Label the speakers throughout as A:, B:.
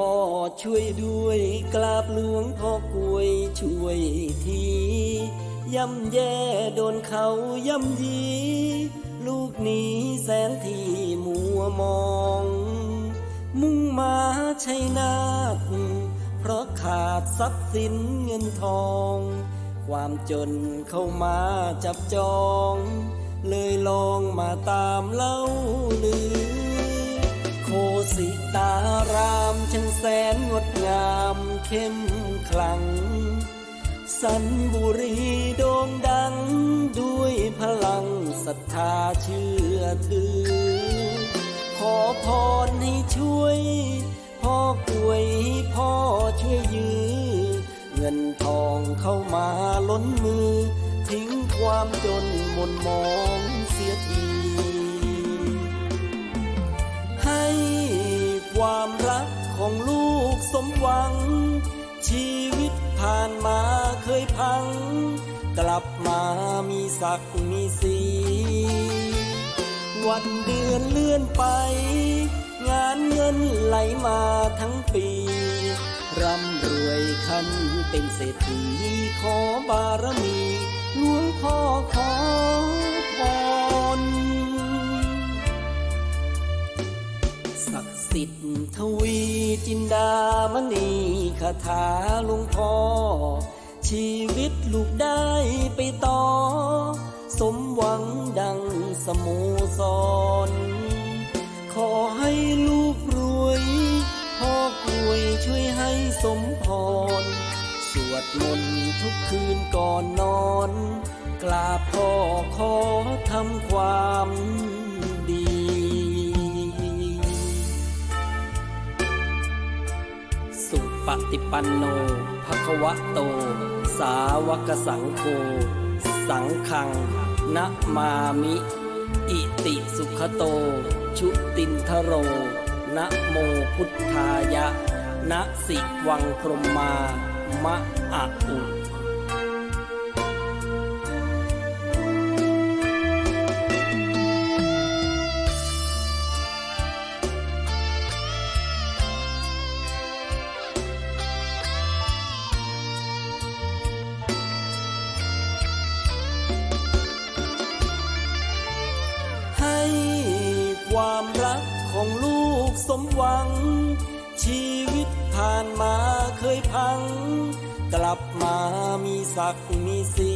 A: พ่อช่วยด้วยกราบหลวงพ่อกวยช่วยที ย่ำแย่โดนเขาย่ำยี ลูกหนี้แสนที่มัวมอง มุ่งมาใช้นาทเพราะขาดทรัพย์สินเงินทอง ความจนเข้ามาจับจอง เลยลองมาตามเล่าลือ โคสิตารามช่างแสนงดงามเข้มขลัง สันบุรีโด่งดังด้วยพลัง ศรัทธาเชื่อถือ ขอพรให้ช่วย พ่อกล้วย พ่อช่วยยื้อ เงินทองเข้ามาล้นมือ ทิ้งความจนมนมองเสียทีให้ความรักของลูกสมหวัง ชีวิตผ่านมาเคยพัง กลับมามีศักดิ์มีสีวันเดือนเลื่อนไป งานเงินไหลมาทั้งปี ร่ำรวยคันเป็นเศรษฐีขอบารมีหลวงพ่อขอพรศักดิ์สิทธิ์ทวีจินดามณีคาถาหลวงพ่อ ชีวิตลูกได้ไปต่อ สมหวังดังสโมสร ขอให้ลูกรวย พ่อกวยช่วยให้สมพร สวดมนต์ทุกคืนก่อนนอน กราบพ่อขอทำความดีสุปฏิปันโนภควะโต สาวกสังโฆสังฆังนะมามิ อิติสุขโต ชุตินทโร นะโมพุทธายะ นะสิวังพรมมามะอะอุ ของลูกสมหวัง ชีวิตผ่านมาเคยพัง กลับมามีศักดิ์มีสี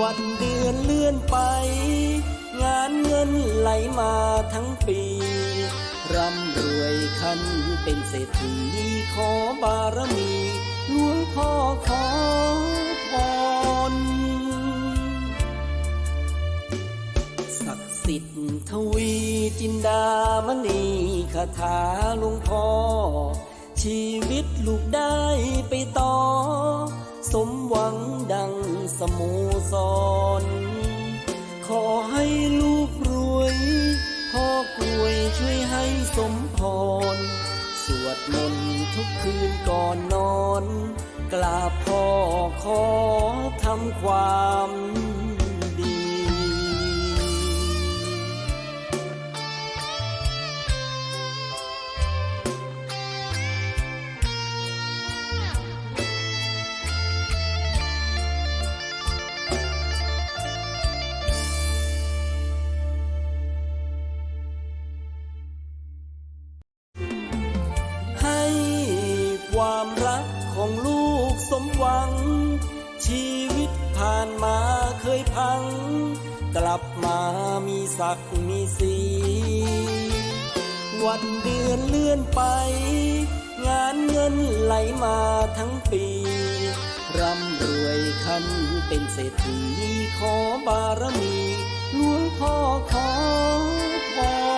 A: วันเดือนเลื่อนไป งานเงินไหลมาทั้งปีร่ำรวยคันเป็นเศรษฐีขอบารมีหลวงพ่อขอ ทวีจินดามณีคาถาหลวงพ่อ ชีวิตลูกได้ไปต่อ สมหวังดังสโมสร ขอให้ลูกรวย พ่อกล้วยช่วยให้สมพร สวดมนต์ทุกคืนก่อนนอน กราบพ่อขอทำความ รักของลูกสมหวัง ชีวิตผ่านมาเคยพัง กลับมามีสักมีสีวันเดือนเลื่อนไป งานเงินไหลมาทั้งปี ร่ำรวยขันเป็นเศรษฐีขอบารมีหลวงพ่อขอพร